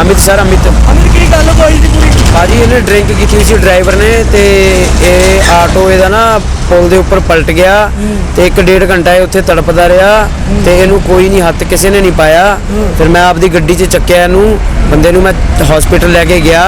Amit sir Amit. Amit ਕੀ ਗੱਲ ਹੋਈ ਸੀ ਪੂਰੀ? ਭਾਜੀ ਇਹਨੇ ਡਰਿੰਕ ਕੀਤੀ ਹੋਈ ਸੀ ਡਰਾਈਵਰ ਨੇ ਤੇ ਇਹ ਆਟੋ ਇਹਦਾ ਨਾ ਪੁਲ ਦੇ ਉੱਪਰ ਪਲਟ ਗਿਆ ਤੇ ਇੱਕ ਡੇਢ ਘੰਟਾ ਇਹ ਉੱਥੇ ਤੜਪਦਾ ਰਿਹਾ ਤੇ ਇਹਨੂੰ ਕੋਈ ਨਹੀਂ ਹੱਥ ਕਿਸੇ ਨੇ ਨਹੀਂ ਪਾਇਆ। ਫਿਰ ਮੈਂ ਆਪਦੀ ਗੱਡੀ 'ਚ ਚੱਕਿਆ ਇਹਨੂੰ ਬੰਦੇ ਨੂੰ ਮੈਂ ਹਸਪੀਟਲ ਲੈ ਕੇ ਗਿਆ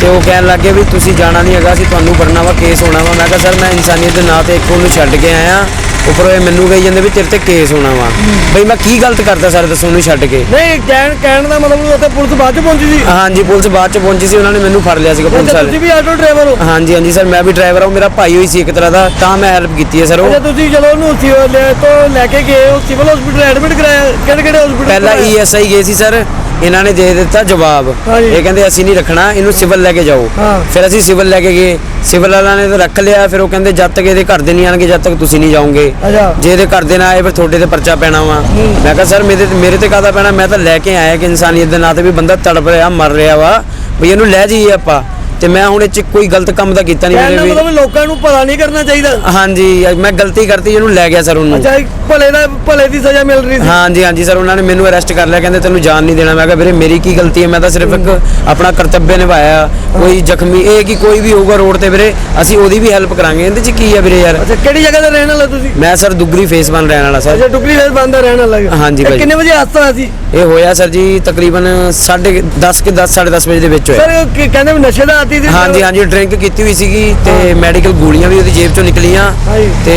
ਤੇ ਉਹ ਕਹਿਣ ਲੱਗੇ ਵੀ ਤੁਸੀਂ ਜਾਣਾ ਨਹੀਂ ਹੈਗਾ ਸੀ ਤੁਹਾਨੂੰ ਵਰਨਾ ਵਾ ਕੇਸ ਹੋਣਾ ਵਾ। ਮੈਂ ਕਿਹਾ ਸਰ ਮੈਂ ਇਨਸਾਨੀਅਤ ਦੇ ਨਾਂ ਤੇ ਇੱਕ ਉਹਨੂੰ ਛੱਡ ਕੇ ਆਇਆ। ਉੱਪਰੋਂ ਇਹ ਮੈਨੂੰ ਕਹੀ ਜਾਂਦੇ ਵੀ ਤੇਰੇ ਤੇ ਕੇਸ ਹੋਣਾ ਵਾ। ਬਈ ਮੈਂ ਕੀ ਗਲਤ ਕਰਦਾ ਸਰ ਦੱਸੋ ਉਹਨੂੰ ਛੱਡ ਕੇ। ਨਹੀਂ ਕਹਿਣ ਕਹਿਣ ਦਾ ਮਤਲਬ ਉੱਥੇ ਪੁਲਿਸ ਬਾਅਦ ਚ ਪਹੁੰਚੀ ਸੀ। ਹਾਂਜੀ ਪੁਲਿਸ ਬਾਅਦ ਚ ਪਹੁੰਚੀ ਸੀ ਉਹਨਾਂ ਨੇ ਮੈਨੂੰ ਫੜ ਲਿਆ ਸੀਗਾ ਪੁਲਿਸ ਵਾਲੇ। ਤੁਸੀਂ ਵੀ ਆਟੋ ਡਰਾਈਵਰ ਹੋ? ਹਾਂਜੀ ਹਾਂਜੀ ਸਰ ਮੈਂ ਵੀ ਡਰਾਈਵਰ ਹਾਂ ਮੇਰਾ ਭਾਈ ਹੋਈ ਸੀ ਇੱਕ ਤਰ੍ਹਾਂ ਦਾ ਤਾਂ ਮੈਂ ਹੈਲਪ ਕੀਤੀ ਹੈ ਸਰ ਉਹ। ਅੱਛਾ ਤੁਸੀਂ ਜਦੋਂ ਉਹਨੂੰ ਸਿਵਲ ਤੋਂ ਲੈ ਕੇ ਗਏ ਉਹ ਸਿਵਲ ਹਸਪੀਟਲ ਐਡਮਿਟ ਕਰਾਇਆ ਕਿਹੜੇ ਕਿਹੜੇ ਹਸਪੀਟਲ ਪਹਿਲਾਂ ਈਐਸਆਈ ਗਏ ਸੀ ਸਰ। ਇਹਨਾਂ ਨੇ ਦੇ ਦਿੱਤਾ ਜਵਾਬ। ਹਾਂਜੀ। ਇਹ ਕਹਿੰਦੇ ਅਸੀਂ ਨਹੀਂ ਰੱਖਣਾ ਇਹਨੂੰ ਸਿਵਲ ਲੈ ਕੇ ਜਾਓ। ਹਾਂ। ਫਿਰ ਅਸੀਂ ਸਿਵਲ ਲੈ ਕੇ ਗਏ। ਸਿਵਲ ਵਾਲਿਆਂ ਨੇ ਤਾਂ ਰੱਖ ਲਿਆ। ਫਿਰ ਉਹ ਕਹਿੰਦੇ ਜਦ ਤੱਕ ਇਹਦੇ ਘਰ ਦੇ ਨਹੀਂ ਆਣਗੇ ਜਦ ਤੱਕ ਤੁਸੀਂ ਨਹੀਂ ਜਾਓਗੇ। ਅੱਛਾ। ਜੇ ਇਹਦੇ ਘਰ ਦੇ ਨਾ ਆਏ ਫਿਰ ਤੁਹਾਡੇ ਤੇ ਪਰਚਾ ਪੈਣਾ ਵਾ। ਮੈਂ ਕਿਹਾ ਸਰ ਮੇਰੇ ਤੇ ਮੇਰੇ ਤੇ ਕਾਹਦਾ ਪੈਣਾ? ਮੈਂ ਤਾਂ ਲੈ ਕੇ ਆਇਆ ਕਿ ਇਨਸਾਨੀਅਤ ਦੇ ਨਾਂ ਤੇ ਵੀ ਬੰਦਾ ਤੜਪ ਰਿਹਾ ਮਰ ਰਿਹਾ ਵਾ। ਵੀ ਇਹਨੂੰ ਲੈ ਜਾਈਏ ਆਪਾਂ। ਤੇ ਮੈਂ ਹੁਣ ਇਹ ਚ ਕੋਈ ਗਲਤ ਕੰਮ ਤਾਂ ਕੀਤਾ ਨਹੀਂ ਦਾ ਮੇਰੇ ਮਤਲਬ ਵੀ ਲੋਕਾਂ ਨੂੰ ਭਲਾ ਨਹੀਂ ਕਰਨਾ ਚਾਹੀਦਾ। ਹਾਂਜੀ ਮੈਂ ਗਲਤੀ ਕਰਤੀ ਇਹਨੂੰ ਲੈ ਗਿਆ ਸਰ ਉਹਨੂੰ। ਅੱਛਾ ਇੱਕ ਭਲੇ ਦਾ ਭਲੇ ਦੀ ਸਜ਼ਾ ਮਿਲ ਰਹੀ ਸੀ। ਹਾਂਜੀ ਹਾਂਜੀ ਸਰ ਉਹਨਾਂ ਨੇ ਮੈਨੂੰ ਅਰੈਸਟ ਕਰ ਲਿਆ ਕਹਿੰਦੇ ਤੈਨੂੰ ਜਾਨ ਨਹੀਂ ਦੇਣਾ। ਮੈਂ ਕਿਹਾ ਵੀਰੇ ਮੇਰੀ ਕੀ ਗਲਤੀ ਹੈ? ਮੈਂ ਤਾਂ ਸਿਰਫ ਇੱਕ ਆਪਣਾ ਕਰਤੱਵ ਨਿਭਾਇਆ। ਕੋਈ ਜ਼ਖਮੀ ਇਹ ਕਿ ਕੋਈ ਵੀ ਹੋਊਗਾ ਰੋਡ ਤੇ ਵੀਰੇ ਅਸੀਂ ਉਹਦੀ ਵੀ ਹੈਲਪ ਕਰਾਂਗੇ। ਇਹਦੇ ਚ ਕੀ ਹੈ ਵੀਰੇ ਯਾਰ? ਅੱਛਾ ਕਿਹੜੀ ਜਗ੍ਹਾ ਤੇ ਰਹਿਣ ਵਾਲੇ ਤੁਸੀਂ? ਮੈਂ ਸਰ ਦੁਗਰੀ ਫੇਸ ਬਣ ਰਹਿਣ ਵਾਲਾ ਸਰ। ਅੱਛਾ ਟੁਕਰੀ ਵੇਸ ਬੰਦਾ ਰਹਿਣ ਵਾਲਾ ਹੈ। ਹਾਂਜੀ ਇਹ ਭਾਈ। ਕਿੰਨੇ ਵਜੇ ਹੋਇਆ ਸੀ? ਇਹ ਹੋਇਆ ਸਰ ਜੀ ਤਕਰੀਬਨ 10:30 ਕੇ 10 10:30 ਵਜੇ ਦੇ ਵਿੱਚ ਹੋਇਆ। ਸਰ ਕੀ ਕਹਿੰਦੇ ਵੀ ਨਸ਼ੇ ਦਾ ਆਦੀ ਸੀ ਹਾਂਜੀ ਹਾਂਜੀ ਡਰਿੰਕ ਕੀਤੀ ਹੋਈ ਸੀਗੀ ਤੇ ਮੈਡੀਕਲ ਗੋਲੀਆਂ ਵੀ ਉਹਦੀ ਜੇਬ ਚੋਂ ਨਿਕਲੀਆਂ। ਤੇ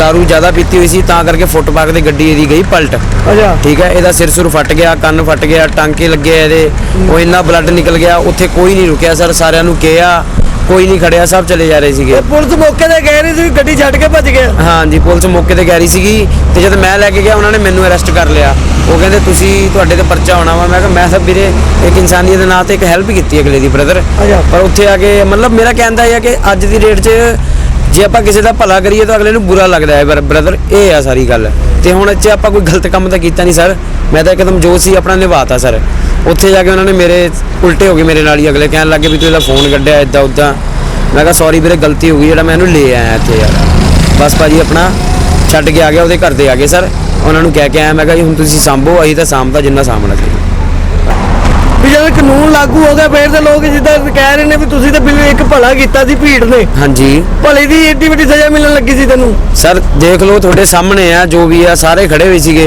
दारू ਜ਼ਿਆਦਾ ਪੀਤੀ ਹੋਈ ਸੀ ਤਾਂ ਕਰਕੇ ਫੁੱਟਪਾਥ ਤੇ ਗੱਡੀ ਇਹਦੀ ਗਈ ਪਲਟ। ਅੱਛਾ। ਠੀਕ ਹੈ ਇਹਦਾ ਸਿਰ ਸੁਰ ਫਟ ਗਿਆ ਕੰਨ ਫਟ ਗਿਆ ਟਾਂਕੇ ਲੱਗੇ ਇਹਦੇ ਉਹ ਇੰਨਾ ਬਲੱਡ ਨਿਕਲ ਗਿਆ ਉੱਥੇ ਕੋਈ ਨਹੀਂ ਰੁਕਿਆ ਸਰ ਸਾਰਿਆਂ ਨੂੰ ਕਿਹਾ ਕੋਈ ਨਹੀਂ ਖੜਿਆ ਸਭ ਚਲੇ ਜਾ ਰਹੇ ਸੀਗੇ। ਪੁਲਿਸ ਮੌਕੇ ਤੇ ਕਹਿ ਰਹੀ ਸੀ ਗੱਡੀ ਛੱਡ ਕੇ ਭੱਜ ਗਿਆ। ਹਾਂਜੀ ਪੁਲਿਸ ਮੌਕੇ ਤੇ ਕਹਿ ਰਹੀ ਸੀਗੀ ਤੇ ਜਦ ਮੈਂ ਲੈ ਕੇ ਗਿਆ ਉਹਨਾਂ ਨੇ ਮੈਨੂੰ ਅਰੈਸਟ ਕਰ ਲਿਆ। ਉਹ ਕਹਿੰਦੇ ਤੁਸੀਂ ਤੁਹਾਡੇ ਤੇ ਪਰਚਾ ਹੋਣਾ ਵਾ। ਮੈਂ ਕਿਹਾ ਮੈਂ ਸਭ ਵੀਰੇ ਇੱਕ ਇਨਸਾਨੀਅਤ ਦੇ ਨਾਂ ਤੇ ਇੱਕ ਹੈਲਪ ਕੀਤੀ ਅਗਲੇ ਦੀ ਬ੍ਰਦਰ। ਪਰ ਉੱਥੇ ਆ ਕੇ ਮਤਲਬ ਮੇਰਾ ਕਹਿੰਦਾ ਇਹ ਹੈ ਕਿ ਅੱਜ ਦੀ ਡੇਟ 'ਚ ਜੇ ਆਪਾਂ ਕਿਸੇ ਦਾ ਭਲਾ ਕਰੀਏ ਤਾਂ ਅਗਲੇ ਨੂੰ ਬੁਰਾ ਲੱਗਦਾ ਹੈ ਬ੍ਰਦਰ ਇਹ ਆ ਸਾਰੀ ਗੱਲ। ਤੇ ਹੁਣ ਇੱਥੇ ਆਪਾਂ ਕੋਈ ਗਲਤ ਕੰਮ ਤਾਂ ਕੀਤਾ ਨਹੀਂ ਸਰ ਮੈਂ ਤਾਂ ਇੱਕਦਮ ਜੋ ਸੀ ਆਪਣਾ ਨਿਭਾਤਾ ਸਰ ਉੱਥੇ ਜਾ ਕੇ ਉਹਨਾਂ ਨੇ ਮੇਰੇ ਉਲਟੇ ਹੋ ਗਏ ਮੇਰੇ ਨਾਲ ਹੀ ਅਗਲੇ ਕਹਿਣ ਲੱਗੇ ਵੀ ਤੂੰ ਇਹਦਾ ਫੋਨ ਕੱਢਿਆ ਇਦਾਂ ਉਦਾਂ ਮੈਂ ਕਿਹਾ ਸੌਰੀ ਵੀਰੇ ਗਲਤੀ ਹੋ ਗਈ ਜਿਹੜਾ ਮੈਂ ਇਹਨੂੰ ਲੈ ਆਇਆ ਇੱਥੇ ਯਾਰ। ਬਸ ਭਾਜੀ ਆਪਣਾ ਛੱਡ ਕੇ ਆ ਗਿਆ ਉਹਦੇ ਘਰ ਦੇ ਆ ਗਏ, ਸਰ। ਉਹਨਾਂ ਨੂੰ ਕਹਿ ਕੇ ਆਇਆ, ਮੈਂ ਕਿਹਾ ਜੀ, ਹੁਣ ਤੁਸੀਂ ਸਾਂਭੋ, ਅਸੀਂ ਤਾਂ ਸਾਂਭਦਾ ਜਿੰਨਾ ਸਾਂਭਣਾ ਸੀ। ਵੀ ਜਦੋਂ ਕਾਨੂੰਨ ਲਾਗੂ ਹੋ ਗਿਆ ਫੇਰ ਤੇ ਲੋਕ ਜਿੱਦਾਂ ਕਹਿ ਰਹੇ ਨੇ ਵੀ ਤੁਸੀਂ ਤਾਂ ਬਿਲਕੁਲ ਇੱਕ ਭਲਾ ਕੀਤਾ ਸੀ ਭੀੜ ਨੇ। ਹਾਂਜੀ। ਭਲੇ ਦੀ ਏਡੀ ਵੱਡੀ ਸਜ਼ਾ ਮਿਲਣ ਲੱਗੀ ਸੀ ਤੈਨੂੰ? ਸਰ ਦੇਖ ਲਓ ਤੁਹਾਡੇ ਸਾਹਮਣੇ ਆ ਜੋ ਵੀ ਆ ਸਾਰੇ ਖੜੇ ਹੋਏ ਸੀਗੇ।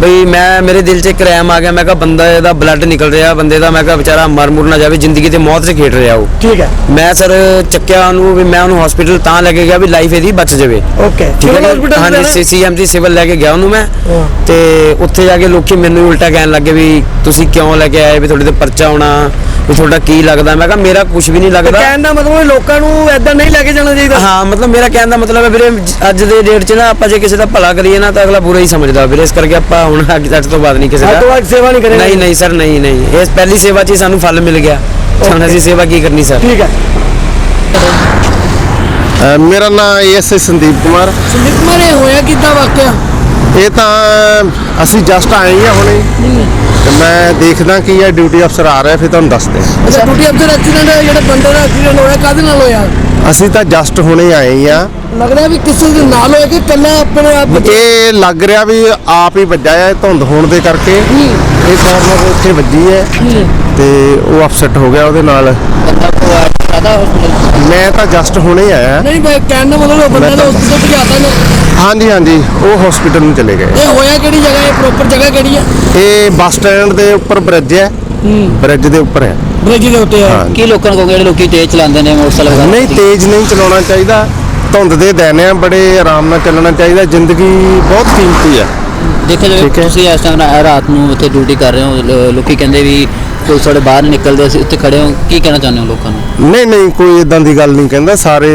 ਬਈ ਮੈਂ ਮੇਰੇ ਦਿਲ 'ਚ ਇੱਕ ਰੈਮ ਆ ਗਿਆ ਮੈਂ ਕਿਹਾ ਬੰਦਾ ਇਹਦਾ ਬਲੱਡ ਨਿਕਲ ਰਿਹਾ ਬੰਦੇ ਦਾ ਮੈਂ ਕਿਹਾ ਵਿਚਾਰਾ ਮਰ ਮੁਰ ਨਾ ਜਾਵੇ ਜ਼ਿੰਦਗੀ ਤੇ ਮੌਤ 'ਚ ਖੇਡ ਰਿਹਾ ਉਹ। ਠੀਕ ਹੈ। ਮੈਂ ਸਰ ਚੱਕਿਆ ਉਹਨੂੰ ਵੀ ਮੈਂ ਉਹਨੂੰ ਹਸਪੀਟਲ ਤਾਂ ਲੈ ਕੇ ਗਿਆ ਵੀ ਲਾਈਫ ਇਹਦੀ ਬਚ ਜਾਵੇ। ਓਕੇ ਠੀਕ ਹੈ ਸਿਵਲ? ਹਸਪੀਟਲ ਹਾਂਜੀ ਸੀਐਮਜੀ ਸਿਵਲ ਲੈ ਕੇ ਗਿਆ ਉਹਨੂੰ ਮੈਂ। ਤੇ ਉੱਥੇ ਜਾ ਕੇ ਲੋਕੀ ਮੈਨੂੰ ਉਲਟਾ ਕਹਿਣ ਲੱਗੇ ਵੀ ਤੁਸੀਂ ਕਿਉਂ ਲੈ ਕੇ ਆਏ ਵੀ ਤੁਹਾਡੇ ਤੇ ਪਰਚਾ ਹੋਣਾ ਵੀ ਤੁਹਾਡਾ ਕੀ ਲੱਗਦਾ? ਮੈਂ ਕਿਹਾ ਮੇਰਾ ਕੁਝ ਵੀ ਨਹੀਂ ਲੱਗਦਾ। ਕਹਿਣ ਦਾ ਮਤਲਬ ਲੋਕਾਂ ਨੂੰ ਐਦਾਂ ਨਹੀਂ ਲੈ ਕੇ ਜਾਣਾ ਚਾਹੀਦਾ। ਹਾਂ ਮਤਲਬ ਮੇਰਾ ਕਹਿਣ ਦਾ ਮਤਲਬ ਹੈ ਵੀਰੇ ਅੱਜ ਦੇ ਡੇਟ 'ਚ ਨਾ ਆਪਾਂ ਜੇ ਕਿਸੇ ਦਾ ਭਲਾ ਕਰੀਏ ਨਾ ਤਾਂ ਅਗਲਾ ਬੁਰਾ ਹੀ ਸਮਝਦਾ ਵੀਰੇ। ਇਸ ਕਰਕੇ ਆਪਾਂ ਹੁਣ ਅੱਗੇ ਅੱਜ ਤੋਂ ਬਾਅਦ ਨਹੀਂ ਕਿਸੇ ਅੱਜ ਤੋਂ ਦਾ ਬਾਅਦ ਸੇਵਾ ਨਹੀਂ ਕਰੇਗਾ। ਨਹੀਂ ਨਹੀਂ ਸਰ ਨਹੀਂ ਨਹੀਂ। ਇਸ ਪਹਿਲੀ ਸੇਵਾ 'ਚ ਹੀ ਸਾਨੂੰ ਫਲ ਮਿਲ ਗਿਆ। ਹੁਣ. ਅਸੀਂ ਸੇਵਾ ਕੀ ਕਰਨੀ ਸਰ? ਠੀਕ ਹੈ। ਮੇਰਾ ਨਾਮ ਐਸਏ ਸੰਦੀਪ ਕੁਮਾਰ। ਸੰਦੀਪ ਕੁਮਾਰ ਇਹ ਹੋਇਆ ਕਿੱਦਾਂ ਵਾਕਿਆ? ਇਹ ਤਾਂ ਅਸੀਂ ਜਸਟ ਆਏ ਹਾਂ ਹੁਣੇ। ਤੇ ਮੈਂ ਦੇਖਦਾ ਕੀ ਹੈ ਡਿਊਟੀ ਅਫਸਰ ਆ ਰਿਹਾ ਫਿਰ ਤੁਹਾਨੂੰ ਦੱਸਦੇ ਹਾਂ। ਅੱਛਾ ਡਿਊਟੀ ਅਫਸਰ ਐਕਸੀਡੈਂਟ ਜਿਹੜੇ ਬੰਦੇ ਦਾ ਐਕਸੀਡੈਂਟ ਹੋਇਆ ਕਾਹਦੇ ਨਾਲ ਹੋਇਆ? ਅਸੀਂ ਤਾਂ ਜਸਟ ਹੁਣੇ ਆਏ ਹਾਂ ਲੱਗਦਾ ਵੀ ਕਿਸੇ ਦੇ ਨਾਲ ਹੋਇਆ ਕਿ ਇਕੱਲਾ ਆਪਣੇ ਆਪ ਇਹ ਲੱਗ ਰਿਹਾ ਵੀ ਆਪ ਹੀ ਵੱਜਾ ਹੈ ਧੁੰਦ ਹੋਣ ਦੇ ਕਰਕੇ। ਇਹ ਕਾਰਨਰ ਉੱਥੇ ਵੱਜੀ ਹੈ। ਤੇ ਉਹ ਅਪਸੈਟ ਹੋ ਗਿਆ ਉਹਦੇ ਨਾਲ। ਮੈਂ ਤਾਂ ਜਸਟ ਹੁਣੇ ਆਇਆ। ਨਹੀਂ ਭਾਈ ਕਹਿਣ ਦਾ ਮਤਲਬ ਉਹ ਬੰਦਾ ਮੈਂ ਤਾਂ ਤਾਂ- ਹਸਪੀਟਲ ਭਜਾਤਾ ਨੇ। ਹਾਂਜੀ ਹਾਂਜੀ ਉਹ ਹਸਪੀਟਲ ਨੂੰ ਚਲੇ ਗਏ। ਇਹ ਹੋਇਆ ਕਿਹੜੀ ਜਗ੍ਹਾ ਇਹ ਪ੍ਰੋਪਰ ਜਗ੍ਹਾ ਕਿਹੜੀ ਹੈ ਇਹ ਬੱਸ ਸਟੈਂਡ ਦੇ ਉੱਪਰ ਬ੍ਰਿਜ ਹੈ। ਬ੍ਰਿਜ ਦੇ ਉੱਪਰ ਹੈ। ਬ੍ਰਿਜ ਦੇ ਉੱਤੇ ਆ ਹਾਂ ਕੀ ਲੋਕਾਂ ਨੂੰ ਕਹੋਗੇ ਜਿਹੜੇ ਲੋਕੀ ਤੇਜ਼ ਚਲਾਉਂਦੇ ਨੇ ਮੋਟਰਸਾਈਕਲ ਵਗੈਰਾ ਨਹੀਂ ਤੇਜ਼ ਨਹੀਂ ਚਲਾਉਣਾ ਚਾਹੀਦਾ। ਧੁੰਦ ਦੇ ਦਿਨ ਆ ਬੜੇ ਆਰਾਮ ਨਾਲ ਚੱਲਣਾ ਚਾਹੀਦਾ। ਜ਼ਿੰਦਗੀ ਬਹੁਤ ਕੀਮਤੀ ਹੈ ਦੇਖੋ ਜੇ ਠੀਕ ਹੈ। ਤੁਸੀਂ ਇਸ ਟਾਈਮ ਰਾਤ ਨੂੰ ਉੱਥੇ ਡਿਊਟੀ ਕਰ ਰਹੇ ਹੋ ਲ- ਲੋਕੀ ਕਹਿੰਦੇ ਵੀ ਕੋਈ ਸਾਡੇ ਬਾਹਰ ਨਿਕਲਦੇ ਅਸੀਂ ਉੱਥੇ ਖੜੇ ਹੋ। ਕੀ ਕਹਿਣਾ ਚਾਹੁੰਦੇ ਹੋ ਲੋਕਾਂ ਨੂੰ? ਨਹੀਂ ਨਹੀਂ ਕੋਈ ਇਦਾਂ ਦੀ ਗੱਲ ਨਹੀਂ ਕਹਿੰਦਾ। ਸਾਰੇ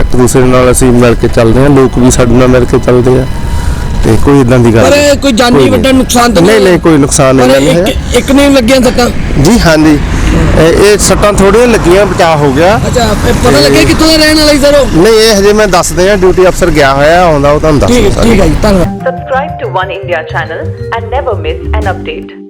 ਇੱਕ ਦੂਸਰੇ ਨਾਲ ਅਸੀਂ ਮਿਲ ਕੇ ਚੱਲਦੇ ਹਾਂ। ਲੋਕ ਵੀ ਸਾਡੇ ਨਾਲ ਮਿਲ ਕੇ ਚੱਲਦੇ ਆ। ਤੇ ਕੋਈ ਇਦਾਂ ਦੀ ਗੱਲ ਪਰ ਕੋਈ ਜਾਨੀ ਵੱਡਾ ਨਹੀਂ। ਨੁਕਸਾਨ ਤਾਂ ਨਹੀਂ ਨਹੀਂ ਕੋਈ ਨੁਕਸਾਨ ਪਰ ਨਹੀਂ ਹੈ ਇੱਕ ਇੱਕ ਨਹੀਂ ਲੱਗੀਆਂ ਸੱਟਾਂ? ਜੀ ਹਾਂਜੀ। ਇਹ ਇਹ ਸੱਟਾਂ ਥੋੜੀਆਂ ਲੱਗੀਆਂ ਬਚਾਅ ਹੋ ਗਿਆ। ਅੱਛਾ ਇਹ ਪਤਾ ਲੱਗਿਆ ਕਿੱਥੋਂ ਦਾ ਰਹਿਣ ਵਾਲਾ ਸੀ ਸਰ ਉਹ? ਨਹੀਂ ਇਹ ਹਜੇ ਮੈਂ ਦੱਸਦੇ ਆ ਡਿਊਟੀ ਅਫਸਰ ਗਿਆ ਹੋਇਆ ਆਉਂਦਾ ਉਹ ਤੁਹਾਨੂੰ ਦੱਸ ਠੀਕ ਹੈ ਠੀਕ ਹੈ ਜੀ ਧੰਨਵਾਦ। Subscribe to One India channel and never miss an update.